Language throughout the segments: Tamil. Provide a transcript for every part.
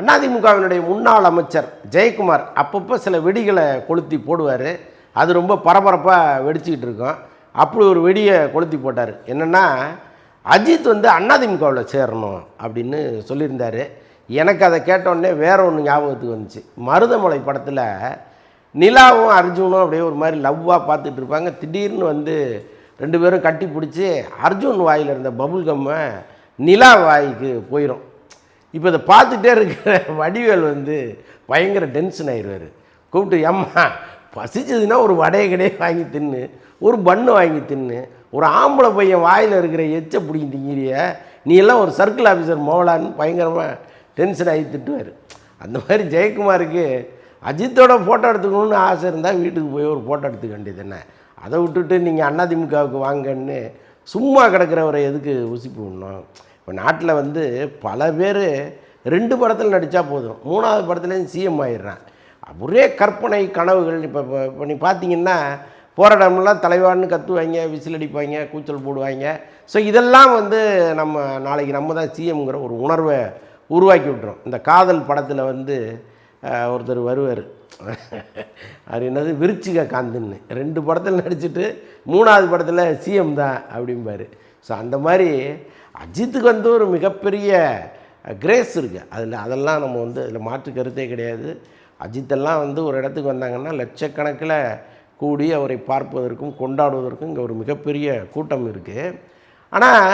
அதிமுகவினுடைய முன்னாள் அமைச்சர் ஜெயக்குமார் அப்பப்போ சில வெடிகளை கொளுத்தி போடுவார். அது ரொம்ப பரபரப்பாக வெடிச்சிக்கிட்டு இருக்கோம். அப்படி ஒரு வெடியை கொளுத்தி போட்டார். என்னென்னா அஜித் வந்து அதிமுகவில் சேரணும் அப்படின்னு சொல்லியிருந்தார். எனக்கு அதை கேட்டோடனே வேற ஒன்று ஞாபகத்துக்கு வந்துச்சு. மருதமலை படத்தில் நிலாவும் அர்ஜுனும் அப்படியே ஒரு மாதிரி லவ்வாக பார்த்துட்டு இருப்பாங்க. திடீர்னு வந்து ரெண்டு பேரும் கட்டி பிடிச்சி அர்ஜுன் வாயில் இருந்த பபுல் கம்மை நிலா வாய்க்கு போயிடும் இப்போ இதை பார்த்துட்டே இருக்கிற வடிவேல் வந்து பயங்கர டென்ஷன் ஆயிடுவார். கூப்பிட்டு ஏம்மா பசிச்சதுன்னா ஒரு வடையை கடையை வாங்கி தின்னு ஒரு பண்ணு வாங்கி தின்னு ஒரு ஆம்பளை பையன் வாயில் இருக்கிற எச்சை பிடிங்கி திங்கிறிய நீ எல்லாம் ஒரு சர்க்கிள் ஆஃபீஸர் மோகலான்னு பயங்கரமாக டென்ஷன் ஆகி திட்டுவார். அந்த மாதிரி ஜெயக்குமாருக்கு அஜித்தோட ஃபோட்டோ எடுத்துக்கணும்னு ஆசை இருந்தால் வீட்டுக்கு போய் ஒரு ஃபோட்டோ எடுத்துக்க வேண்டியது என்ன? அதை விட்டுட்டு நீங்கள் அதிமுகவுக்கு வாங்கன்னு சும்மா கிடக்கிறவரை எதுக்கு உசிப்பு விடணும்? இப்போ நாட்டில் வந்து பல பேர் ரெண்டு படத்தில் நடித்தா போதும். மூணாவது படத்துலேருந்து சிஎம் ஆயிடுறான். ஒரே கற்பனை கனவுகள் இப்போ இப்போ நீ பார்த்தீங்கன்னா போகிற தலைவான்னு கத்துவாங்க விசில் அடிப்பாங்க கூச்சல் போடுவாங்க. ஸோ இதெல்லாம் வந்து நம்ம நாளைக்கு நம்ம தான் சிஎம்ங்கிற ஒரு உணர்வை உருவாக்கி விட்டுரும் இந்த காதல் படத்தில் வந்து ஒருத்தர் வருவார். அது என்னது? விருச்சிக காந்துன்னு. ரெண்டு படத்தில் நடிச்சிட்டு மூணாவது படத்தில் சிஎம் தான் அப்படிம்பாரு. ஸோ அந்த மாதிரி அஜித்துக்கு வந்து ஒரு மிகப்பெரிய கிரேஸ் இருக்குது அதில் அதெல்லாம் நம்ம வந்து அதில் மாற்று கருத்தே கிடையாது. அஜித்தெல்லாம் வந்து ஒரு இடத்துக்கு வந்தாங்கன்னா லட்சக்கணக்கில் கூடி அவரை பார்ப்பதற்கும் கொண்டாடுவதற்கும் இங்கே ஒரு மிகப்பெரிய கூட்டம் இருக்குது ஆனால்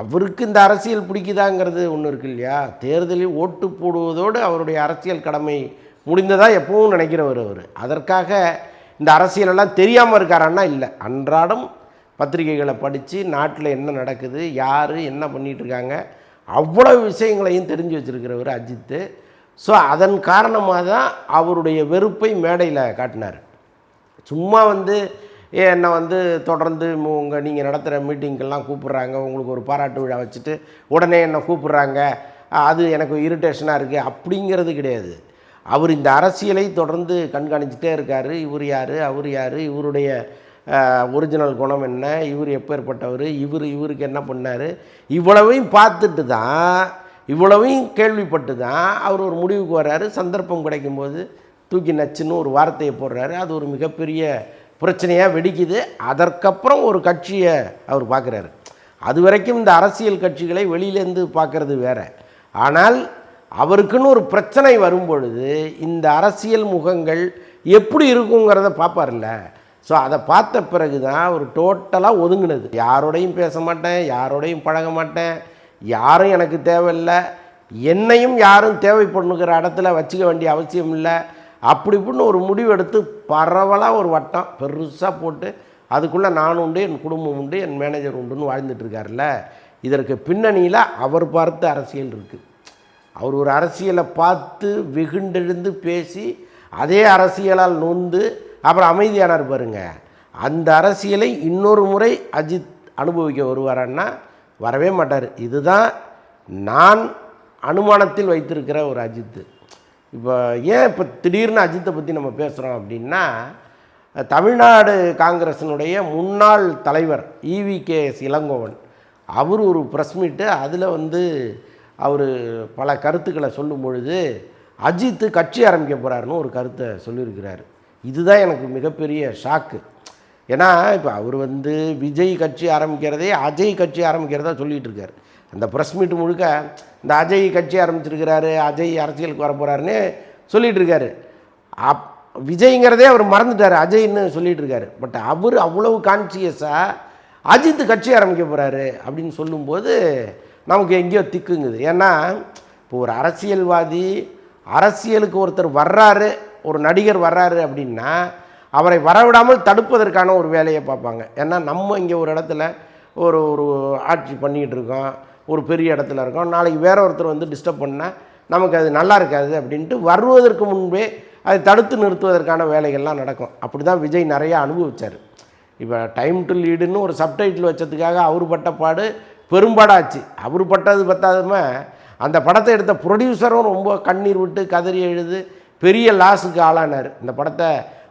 அவருக்கு இந்த அரசியல் பிடிக்குதாங்கிறது ஒன்று இருக்கு இல்லையா? தேர்தலில் ஓட்டு போடுவதோடு அவருடைய அரசியல் கடமை முடிந்ததாக எப்பவும் நினைக்கிறவர் அவர். அதற்காக இந்த அரசியலெல்லாம் தெரியாமல் இருக்காரான்னா இல்லை. அன்றாடம் பத்திரிகைகளை படித்து நாட்டில் என்ன நடக்குது யார் என்ன பண்ணிகிட்ருக்காங்க இருக்காங்க விஷயங்களையும் தெரிஞ்சு வச்சுருக்கிறவர் அஜித்து. ஸோ அதன் காரணமாக தான் அவருடைய வெறுப்பை மேடையில் காட்டினார். சும்மா வந்து ஏ என்னை வந்து தொடர்ந்து உங்கள் நீங்கள் நடத்துகிற மீட்டிங்கெல்லாம் கூப்பிட்றாங்க உங்களுக்கு ஒரு பாராட்டு விழா வச்சுட்டு உடனே என்னை கூப்பிட்றாங்க அது எனக்கு இரிட்டேஷனாக இருக்குது அப்படிங்கிறது கிடையாது. அவர் இந்த அரசியலை தொடர்ந்து கண்காணிச்சுட்டே இருக்கார். இவர் யார்? அவர் யார்? இவருடைய ஒரிஜினல் குணம் என்ன? இவர் எப்பேற்பட்டவர் இவர் இவருக்கு என்ன பண்ணார்? இவ்வளவையும் பார்த்துட்டு தான் இவ்வளவையும் கேள்விப்பட்டு தான் அவர் ஒரு முடிவுக்கு வர்றாரு. சந்தர்ப்பம் கிடைக்கும்போது தூக்கி நச்சுன்னு ஒரு வார்த்தையை போடுறாரு. அது ஒரு மிகப்பெரிய பிரச்சனையாக வெடிக்குது. அதற்கப்புறம் ஒரு கட்சியை அவர் பார்க்குறாரு. அது வரைக்கும் இந்த அரசியல் கட்சிகளை வெளியிலேருந்து பார்க்குறது வேறு. ஆனால் அவருக்குன்னு ஒரு பிரச்சனை வரும்பொழுது இந்த அரசியல் முகங்கள் எப்படி இருக்குங்கிறத பார்ப்பார்ல ஸோ அதை பார்த்த பிறகு தான் ஒரு டோட்டலாக ஒதுங்கினது. யாரோடையும் பேச மாட்டேன் யாரோடையும் பழக மாட்டேன் யாரும் எனக்கு தேவையில்லை என்னையும் யாரும் தேவைப்படுங்கிற இடத்துல வச்சுக்க வேண்டிய அவசியம் இல்லை. அப்படி இப்படின்னு ஒரு முடிவு எடுத்து பரவலாக ஒரு வட்டம் பெருசாக போட்டு அதுக்குள்ளே நான் உண்டு என் குடும்பம் உண்டு என் மேனேஜர் உண்டுன்னு வாழ்ந்துட்டு இருக்காருல்ல. இதற்கு பின்னணியில் அவர் பார்த்த அரசியல் இருக்குது அவர் ஒரு அரசியலை பார்த்து வெகுண்டெழுந்து பேசி அதே அரசியலால் நொந்து அப்புறம் அமைதியானார் பாருங்க. அந்த அரசியலை இன்னொரு முறை அஜித் அனுபவிக்க வருவாரான்னா வரவே மாட்டார். இதுதான் நான் அனுமானத்தில் வைத்திருக்கிற ஒரு அஜித்து இப்போ ஏன் இப்போ திடீர்னு அஜித்தை பற்றி நம்ம பேசுகிறோம் அப்படின்னா தமிழ்நாடு காங்கிரஸினுடைய முன்னாள் தலைவர் இவி கே. எஸ். இளங்கோவன் அவர் ஒரு ப்ரெஸ் மீட்டு அதில் வந்து அவர் பல கருத்துக்களை சொல்லும் பொழுது அஜித்து கட்சி ஆரம்பிக்க போகிறாருன்னு ஒரு கருத்தை சொல்லியிருக்கிறாரு. இதுதான் எனக்கு மிகப்பெரிய ஷாக்கு. ஏன்னா இப்போ அவர் வந்து விஜய் கட்சி ஆரம்பிக்கிறதே அஜய் கட்சி ஆரம்பிக்கிறதா சொல்லிகிட்டு இருக்காரு அந்த ப்ரெஸ் மீட் முழுக்க இந்த அஜய் கட்சி ஆரம்பிச்சிருக்கிறாரு அஜய் அரசியலுக்கு வர போகிறாருன்னு சொல்லிகிட்டு இருக்காரு அப் விஜய்ங்கிறதே அவர் மறந்துட்டார் அஜய்ன்னு சொல்லிகிட்டு இருக்காரு பட் அவர் அவ்வளவு கான்சியஸாக அஜித் கட்சி ஆரம்பிக்க போகிறாரு அப்படின்னு சொல்லும்போது நமக்கு எங்கேயோ திக்குங்குது. ஏன்னா இப்போ ஒரு அரசியல்வாதி அரசியலுக்கு ஒருத்தர் வர்றாரு ஒரு நடிகர் வர்றாரு அப்படின்னா அவரை வரவிடாமல் தடுப்பதற்கான ஒரு வேலையை பார்ப்பாங்க. ஏன்னா நம்ம இங்கே ஒரு இடத்துல ஒரு ஒரு ஆட்சி பண்ணிகிட்டு இருக்கோம். ஒரு பெரிய இடத்துல இருக்கோம். நாளைக்கு வேற ஒருத்தர் வந்து டிஸ்டர்ப் பண்ணால் நமக்கு அது நல்லா இருக்காது அப்படின்ட்டு வருவதற்கு முன்பே அதை தடுத்து நிறுத்துவதற்கான வேலைகள்லாம் நடக்கும். அப்படி தான் விஜய் நிறையா அனுபவிச்சார். இப்போ டைம் டு லீடுன்னு ஒரு சப்டைட்டில் வச்சதுக்காக அவர் பட்ட பாடு பெரும்பாடாச்சு. அவர் பட்டது பத்தாதுமே அந்த படத்தை எடுத்த ப்ரொடியூசரும் ரொம்ப கண்ணீர் விட்டு கதறி எழுது பெரிய லாஸுக்கு ஆளானார். இந்த படத்தை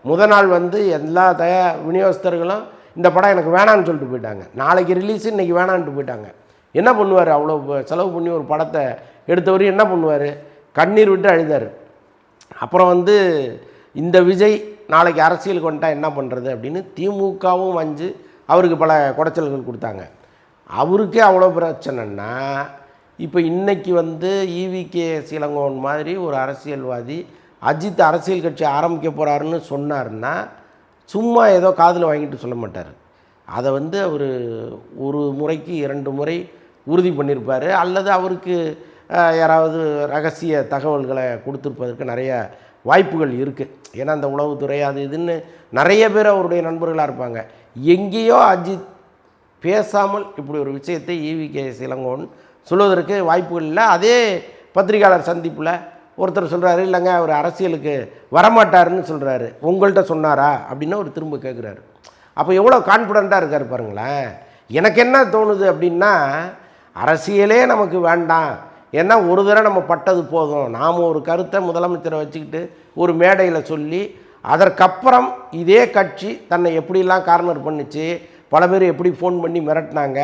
முத நாள் வந்து எல்லா தய விநியோகஸ்தர்களும் இந்த படம் எனக்கு வேணான்னு சொல்லிட்டு போயிட்டாங்க. நாளைக்கு ரிலீஸ் இன்றைக்கி வேணான்ட்டு போயிட்டாங்க. என்ன பண்ணுவார்? அவ்வளோ செலவு பண்ணி ஒரு படத்தை எடுத்தவர் என்ன பண்ணுவார்? கண்ணீர் விட்டு அழுதார். அப்புறம் வந்து இந்த விஜய் நாளைக்கு அரசியலுக்கு வந்துட்டால் என்ன பண்ணுறது அப்படின்னு திமுகவும் வஞ்சு அவருக்கு பல குடைச்சல்கள் கொடுத்தாங்க. அவருக்கே அவ்வளோ பிரச்சனைன்னா இப்போ இன்றைக்கி வந்து ஈவிகே சிலங்கோன் மாதிரி ஒரு அரசியல்வாதி அஜித் அரசியல் கட்சி ஆரம்பிக்க போகிறாருன்னு சொன்னார்னா சும்மா ஏதோ காதில் வாங்கிட்டு சொல்ல மாட்டார். அதை வந்து அவர் ஒரு முறைக்கு இரண்டு முறை உறுதி பண்ணியிருப்பார் அல்லது அவருக்கு யாராவது ரகசிய தகவல்களை கொடுத்துருப்பதற்கு நிறைய வாய்ப்புகள் இருக்குது ஏன்னா அந்த உளவுத்துறை அது இதுன்னு நிறைய பேர் அவருடைய நண்பர்களாக இருப்பாங்க. எங்கேயோ அஜித் பேசாமல் இப்படி ஒரு விஷயத்தை ஈவிகே இளங்கோன் சொல்வதற்கு வாய்ப்புகள் இல்லை. அதே பத்திரிகையாளர் சந்திப்பில் ஒருத்தர் சொல்கிறாரு இல்லைங்க அவர் அரசியலுக்கு வரமாட்டாருன்னு சொல்கிறாரு உங்கள்கிட்ட சொன்னாரா? அப்படின்னு அவர் திரும்ப கேட்குறாரு அப்போ எவ்வளோ கான்ஃபிடண்ட்டாக இருக்கார் பாருங்களேன். எனக்கு என்ன தோணுது அப்படின்னா அரசியலே நமக்கு வேண்டாம். ஏன்னா ஒரு தடவை நம்ம பட்டது போதும். நாம் ஒரு கருத்தை முதலமைச்சரை வச்சுக்கிட்டு ஒரு மேடையில் சொல்லி அதற்கப்புறம் இதே கட்சி தன்னை எப்படிலாம் கார்னர் பண்ணுச்சு பல பேர் எப்படி ஃபோன் பண்ணி மிரட்டினாங்க.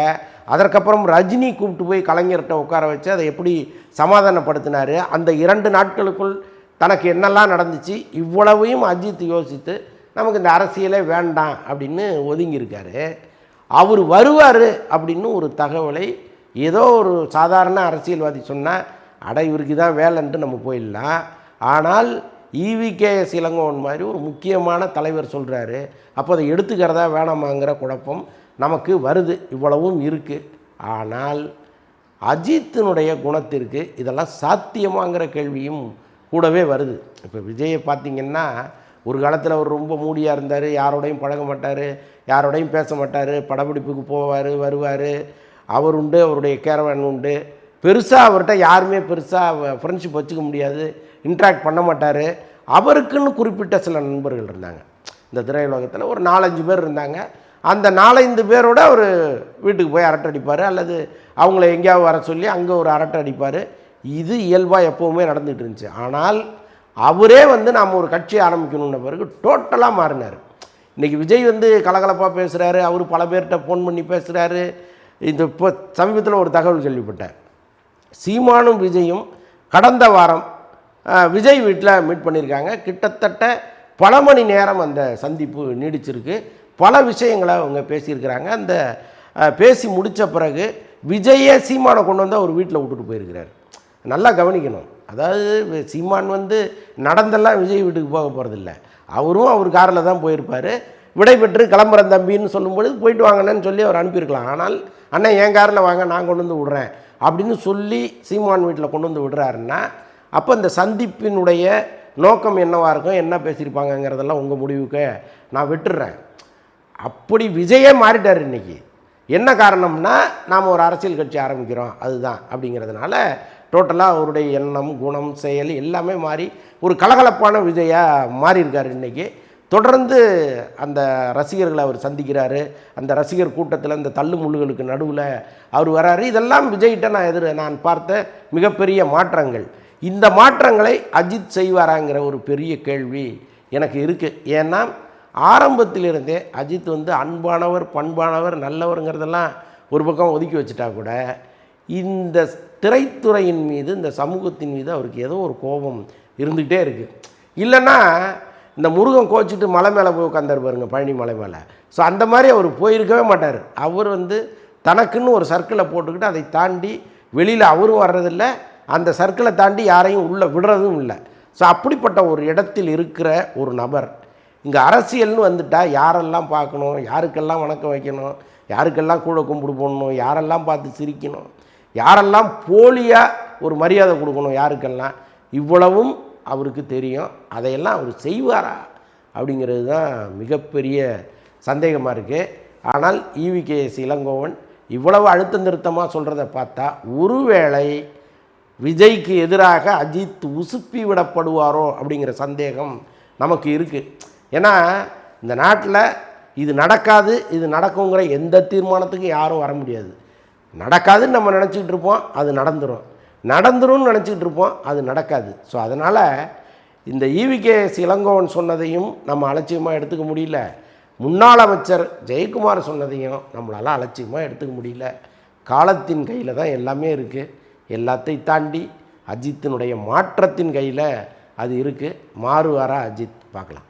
அதற்கப்புறம் ரஜினி கூப்பிட்டு போய் கலைஞர்கிட்ட உட்கார வச்சு அதை எப்படி சமாதானப்படுத்தினார். அந்த இரண்டு நாட்களுக்குள் தனக்கு என்னெல்லாம் நடந்துச்சு இவ்வளவையும் அஜித் யோசித்து நமக்கு இந்த அரசியலே வேண்டாம் அப்படின்னு ஒதுங்கியிருக்காரு. அவர் வருவார் அப்படின்னு ஒரு தகவலை ஏதோ ஒரு சாதாரண அரசியல்வாதி சொன்னால் அட இவருக்கு தான் வேலைன்ட்டு நம்ம போயிடலாம். ஆனால் ஈவிகேஎஸ் இளங்கோவன் மாதிரி ஒரு முக்கியமான தலைவர் சொல்கிறாரு அப்போ அதை எடுத்துக்கிறதா வேணாமாங்கிற குழப்பம் நமக்கு வருது. இவ்வளவும் இருக்குது ஆனால் அஜித்தினுடைய குணத்திற்கு இதெல்லாம் சாத்தியமாங்கிற கேள்வியும் கூடவே வருது. இப்போ விஜயை பார்த்திங்கன்னா ஒரு காலத்தில் அவர் ரொம்ப மூடியாக இருந்தார். யாரோடையும் பழக மாட்டார். யாரோடையும் பேச மாட்டார். படப்பிடிப்புக்கு போவார் வருவார். அவர் உண்டு அவருடைய கேரவன் உண்டு. பெருசாக அவர்கிட்ட யாருமே பெருசாக ஃப்ரெண்ட்ஷிப் வச்சுக்க முடியாது. இன்ட்ராக்ட் பண்ண மாட்டார். அவருக்குன்னு குறிப்பிட்ட சில நண்பர்கள் இருந்தாங்க. இந்த திரையுலகத்தில் ஒரு நாலஞ்சு பேர் இருந்தாங்க. அந்த நாலஞ்சு பேரோட அவர் வீட்டுக்கு போய் அரட்டை அடிப்பார். அல்லது அவங்கள எங்கேயாவது வர சொல்லி அங்கே ஒரு அரட்டை அடிப்பார். இது இயல்பாக எப்போவுமே நடந்துகிட்டு இருந்துச்சு. ஆனால் அவரே வந்து நாம் ஒரு கட்சி ஆரம்பிக்கணுன்ன பிறகு டோட்டலாக மாறினார். இன்றைக்கி விஜய் வந்து கலகலப்பாக பேசுகிறாரு அவர் பல பேர்கிட்ட ஃபோன் பண்ணி பேசுகிறாரு இந்த இப்போ சமீபத்தில் ஒரு தகவல் கேள்விப்பட்டேன். சீமானும் விஜயும் கடந்த வாரம் விஜய் வீட்டில் மீட் பண்ணியிருக்காங்க கிட்டத்தட்ட பல மணி நேரம் அந்த சந்திப்பு நீடிச்சிருக்கு. பல விஷயங்களை அவங்க பேசியிருக்கிறாங்க. அந்த பேசி முடித்த பிறகு விஜயே சீமானை கொண்டு வந்து அவர் வீட்டில் விட்டுட்டு போயிருக்கிறார். நல்லா கவனிக்கணும். அதாவது சீமான் வந்து நடந்தெல்லாம் விஜய் வீட்டுக்கு போக போகிறதில்ல அவரும் அவர் காரில் தான் போயிருப்பார். விடைபெற்று கிளம்புற தம்பின்னு சொல்லும்பொழுது போயிட்டு வாங்கன்னு சொல்லி அவர் அனுப்பியிருக்கலாம். ஆனால் அண்ணன் என் காரில் வாங்க நான் கொண்டு வந்து விட்றேன். அப்படின்னு சொல்லி சீமான் வீட்டில் கொண்டு வந்து விடுறாருன்னா அப்போ இந்த சந்திப்பினுடைய நோக்கம் என்னவாக இருக்கும்? என்ன பேசியிருப்பாங்கங்கிறதெல்லாம் உங்கள் முடிவுக்கு நான் விட்டுடுறேன் அப்படி விஜயே மாறிட்டார் இன்றைக்கி என்ன காரணம்னா நாம் ஒரு அரசியல் கட்சி ஆரம்பிக்கிறோம். அதுதான் அப்படிங்கிறதுனால டோட்டலாக அவருடைய எண்ணம் குணம் செயல் எல்லாமே மாறி ஒரு கலகலப்பான விஜயாக மாறியிருக்கார் இன்றைக்கி தொடர்ந்து அந்த ரசிகர்களை அவர் சந்திக்கிறாரு. அந்த ரசிகர் கூட்டத்தில் இந்த தள்ளு முள்ளுகளுக்கு நடுவில் அவர் வராரு. இதெல்லாம் விஜய்கிட்ட நான் எதிர் நான் பார்த்த மிகப்பெரிய மாற்றங்கள். இந்த மாற்றங்களை அஜித் செய்வாராங்கிற ஒரு பெரிய கேள்வி எனக்கு இருக்குது ஏன்னா ஆரம்பத்திலிருந்தே அஜித் வந்து அன்பானவர் பண்பானவர் நல்லவருங்கிறதெல்லாம் ஒரு பக்கம் ஒதுக்கி வச்சுட்டா கூட இந்த திரைத்துறையின் மீது இந்த சமூகத்தின் மீது அவருக்கு ஏதோ ஒரு கோபம் இருந்துகிட்டே இருக்குது இல்லைன்னா இந்த முருகன் கோச்சிட்டு மலை மேலே போய் உட்காந்தார் பாருங்க பழனி மலை மேலே. ஸோ அந்த மாதிரி அவர் போயிருக்கவே மாட்டார். அவர் வந்து தனக்குன்னு ஒரு சர்க்கிளை போட்டுக்கிட்டு அதை தாண்டி வெளியில் அவரும் வர்றதில்லை. அந்த சர்க்கிளை தாண்டி யாரையும் உள்ளே விடுறதும் இல்லை. ஸோ அப்படிப்பட்ட ஒரு இடத்தில் இருக்கிற ஒரு நபர் இங்கே அரசியல்னு வந்துட்டால் யாரெல்லாம் பார்க்கணும் யாருக்கெல்லாம் வணக்கம் வைக்கணும் யாருக்கெல்லாம் கூட கும்பிடு போடணும் யாரெல்லாம் பார்த்து சிரிக்கணும் யாரெல்லாம் போலியாக ஒரு மரியாதை கொடுக்கணும் யாருக்கெல்லாம் இவ்வளவும் அவருக்கு தெரியும். அதையெல்லாம் அவர் செய்வாரா? அப்படிங்கிறது தான் மிகப்பெரிய சந்தேகமாக இருக்குது ஆனால் ஈவிகேஎஸ் இளங்கோவன் இவ்வளவு அழுத்தம் திருத்தமாக சொல்கிறத பார்த்தா ஒருவேளை விஜய்க்கு எதிராக அஜித் உசுப்பி விடப்படுவாரோ அப்படிங்கிற சந்தேகம் நமக்கு இருக்குது ஏன்னா இந்த நாட்டில் இது நடக்காது இது நடக்குங்கிற எந்த தீர்மானத்துக்கும் யாரும் வர முடியாது. நடக்காதுன்னு நம்ம நினச்சிக்கிட்டு இருப்போம் அது நடந்துடும் நடந்துரும்னு நினச்சிக்கிட்டு இருப்போம் அது நடக்காது. ஸோ அதனால் இந்த ஈவிகே இளங்கோவன் சொன்னதையும் நம்ம அலட்சியமாக எடுத்துக்க முடியல. முன்னாள் அமைச்சர் ஜெயக்குமார் சொன்னதையும் நம்மளால் அலட்சியமாக எடுத்துக்க முடியல. காலத்தின் கையில் தான் எல்லாமே இருக்குது எல்லாத்தையும் தாண்டி அஜித்தினுடைய மாற்றத்தின் கையில் அது இருக்குது மாறுவாரா அஜித் பார்க்கலாம்.